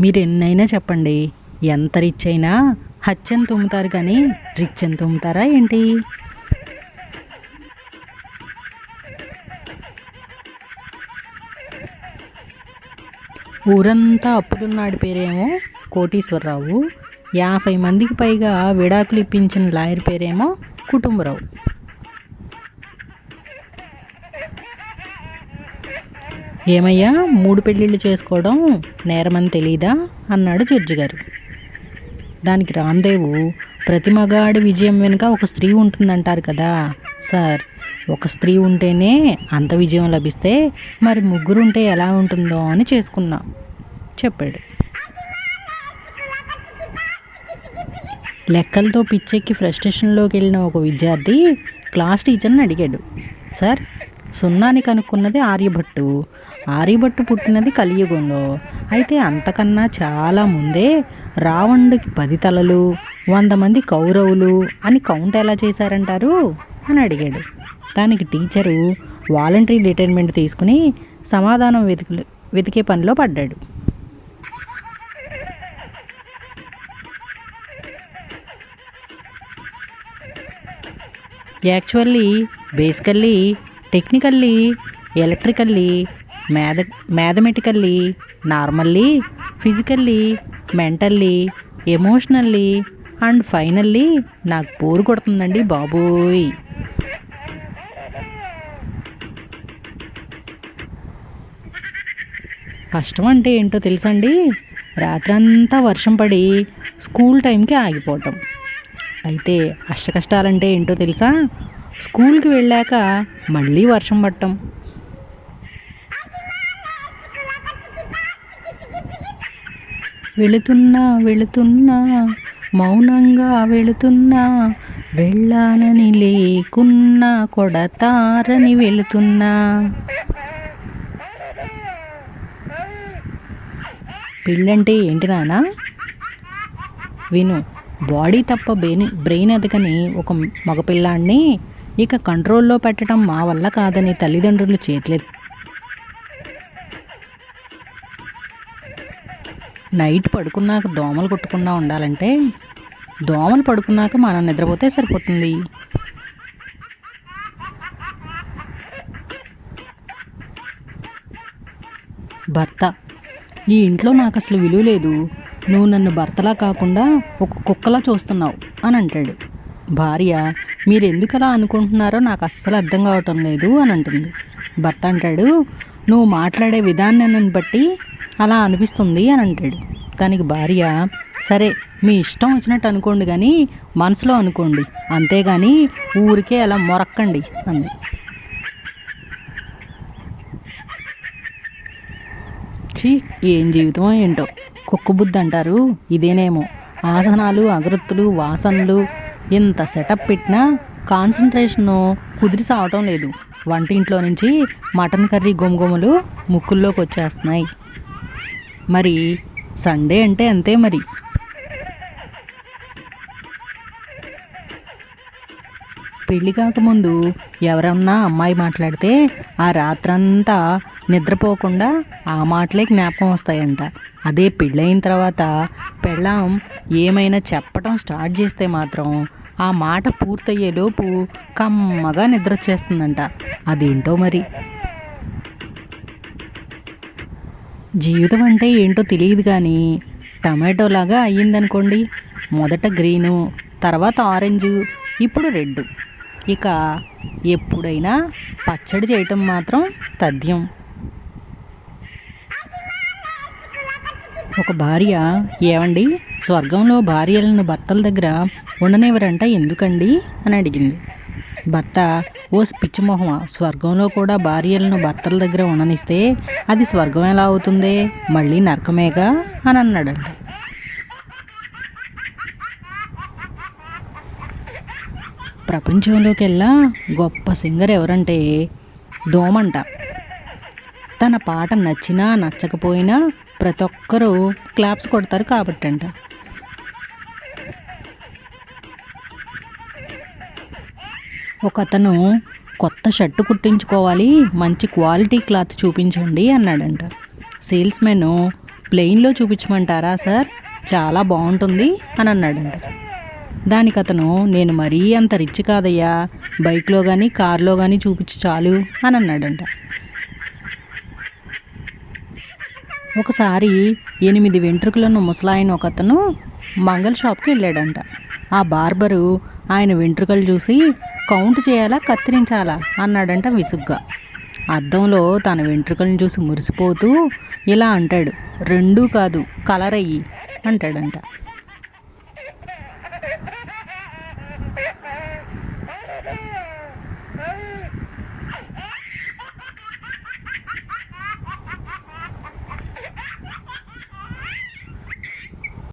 మీరు ఎన్నైనా చెప్పండి. ఎంత రిచ్ అయినా హచ్చని తుమ్ముతారు కానీ రిచ్ అని తుమ్ముతారా ఏంటి? ఊరంతా అప్పుడున్నాడు పేరేమో కోటీశ్వరరావు. యాభై మందికి పైగా విడాకులు ఇప్పించిన లాయర్ పేరేమో కుటుంబరావు. ఏమయ్యా మూడు పెళ్ళిళ్ళు చేసుకోవడం నేరమని తెలీదా? అన్నాడు జడ్జి గారు. దానికి రామ్దేవు ప్రతి మగాడి విజయం వెనుక ఒక స్త్రీ ఉంటుందంటారు కదా సార్. ఒక స్త్రీ ఉంటేనే అంత విజయం లభిస్తే మరి ముగ్గురు ఉంటే ఎలా ఉంటుందో అని చేసుకున్నా చెప్పాడు. లెక్కలతో పిచ్చెక్కి ఫ్రస్ట్రేషన్లోకి వెళ్ళిన ఒక విద్యార్థి క్లాస్ టీచర్ని అడిగాడు. సార్ సున్నాని కనుక్కున్నది ఆర్యభట్టు. ఆర్యభట్టు పుట్టినది కలియుగంలో. అయితే అంతకన్నా చాలా ముందే రావణుడికి పది తలలు వంద మంది కౌరవులు అని కౌంట్ ఎలా చేశారంటారు? అని అడిగాడు. దానికి టీచరు వాలంటరీ రిటైర్మెంట్ తీసుకుని సమాధానం వెతుకు వెతికే పనిలో పడ్డాడు. Actually basically technically electrically math mathematically normally physically mentally emotionally and finally నాకు బోరు కొడుతుందండి బాబోయ్. కష్టం అంటే ఏంటో తెలుసండి? రాత్రంతా వర్షం పడి స్కూల్ టైంకి ఆగిపోవటం. అయితే అష్ట కష్టాలంటే ఏంటో తెలుసా? స్కూల్కి వెళ్ళాక మళ్ళీ వర్షం పట్టం వెళుతున్నా వెళుతున్నా మౌనంగా వెళుతున్నా వెళ్ళానని లేకున్నా కొడతారని వెళుతున్నా. పెళ్ళంటే ఏంటి నానా విను బాడీ తప్ప బ్రెయిన్ బ్రెయిన్ ఎదగని ఒక మగపిల్లాడిని ఇక కంట్రోల్లో పెట్టడం మా వల్ల కాదని తల్లిదండ్రులు చేయట్లేదు నైట్ పడుకున్నాక దోమలు కొట్టకుండా ఉండాలంటే దోమలు పడుకున్నాక మనం నిద్రపోతే సరిపోతుంది. భర్త ఈ ఇంట్లో నాకు అసలు విలువ లేదు. నువ్వు నన్ను భర్తలా కాకుండా ఒక కుక్కలా చూస్తున్నావు అని అంటాడు. భార్య మీరు ఎందుకు అలా అనుకుంటున్నారో నాకు అస్సలు అర్థం కావటం లేదు అని అంటుంది. భర్త అంటాడు నువ్వు మాట్లాడే విధానాన్ని బట్టి అలా అనిపిస్తుంది అని అంటాడు. దానికి భార్య సరే మీ ఇష్టం వచ్చినట్టు అనుకోండి కానీ మనసులో అనుకోండి. అంతేగాని ఊరికే అలా మొరక్కండి అంది. ఛీ ఏం జీవితం ఏంటో. కుక్క బుద్ధి అంటారు ఇదేనేమో. ఆసనాలు అగరత్తులు వాసనలు. ఇంత సెటప్ పెట్టినా కాన్సన్ట్రేషన్ కుదిరి సావటం లేదు. వంటింట్లో నుంచి మటన్ కర్రీ గోమగోమలు ముక్కుల్లోకి వచ్చేస్తున్నాయి. మరి సండే అంటే అంతే మరి. పెళ్ళి కాకముందు ఎవరన్నా అమ్మాయి మాట్లాడితే ఆ రాత్రంతా నిద్రపోకుండా ఆ మాటలే జ్ఞాపకం వస్తాయంట. అదే పెళ్ళైన తర్వాత పెళ్ళాం. ఏమైనా చెప్పటం స్టార్ట్ చేస్తే మాత్రం ఆ మాట పూర్తయ్యేలోపు కమ్మగా నిద్ర వచ్చేస్తుందంట. అదేంటో మరి? జీవితం అంటే ఏంటో తెలియదు కానీ టమాటో లాగా అయ్యిందనుకోండి. మొదట గ్రీను తర్వాత ఆరెంజ్ ఇప్పుడు రెడ్ ఇక ఎప్పుడైనా పచ్చడి చేయటం మాత్రం తథ్యం. ఒక భార్య. ఏమండి స్వర్గంలో భార్యలను భర్తల దగ్గర ఉండనివ్వరంట ఎందుకండి? అని అడిగింది. భర్త ఓ పిచ్చిమొహమా స్వర్గంలో కూడా భార్యలను భర్తల దగ్గర ఉండనిస్తే అది స్వర్గం ఎలా అవుతుంది? మళ్ళీ నరకమేగా? అని అన్నాడంట. ప్రపంచంలోకెల్లా గొప్ప సింగర్ ఎవరంటే దోమంట. తన పాట నచ్చినా నచ్చకపోయినా ప్రతి ఒక్కరూ క్లాప్స్ కొడతారు కాబట్టంట. ఒక అతను కొత్త షర్టు కుట్టించుకోవాలి మంచి క్వాలిటీ క్లాత్ చూపించండి అన్నాడంట. సేల్స్మెన్ ప్లెయిన్లో చూపించమంటారా సార్? చాలా బాగుంటుంది అని అన్నాడంట. దానికి అతను నేను మరీ అంత రిచ్ కాదయ్యా బైక్లో కానీ కార్లో కానీ చూపించి చాలు అని అన్నాడంట. ఒకసారి ఎనిమిది వెంట్రుకలను ముసలాయన ఒకతను మంగళ షాప్కి వెళ్ళాడంట. ఆ బార్బరు ఆయన వెంట్రుకలు చూసి కౌంట్ చేయాలా కత్తిరించాలా? అన్నాడంట విసుగ్గా. అద్దంలో తన వెంట్రుకలను చూసి మురిసిపోతూ ఇలా అంటాడు. రెండూ కాదు కలర్ అయ్యి అంటాడంట.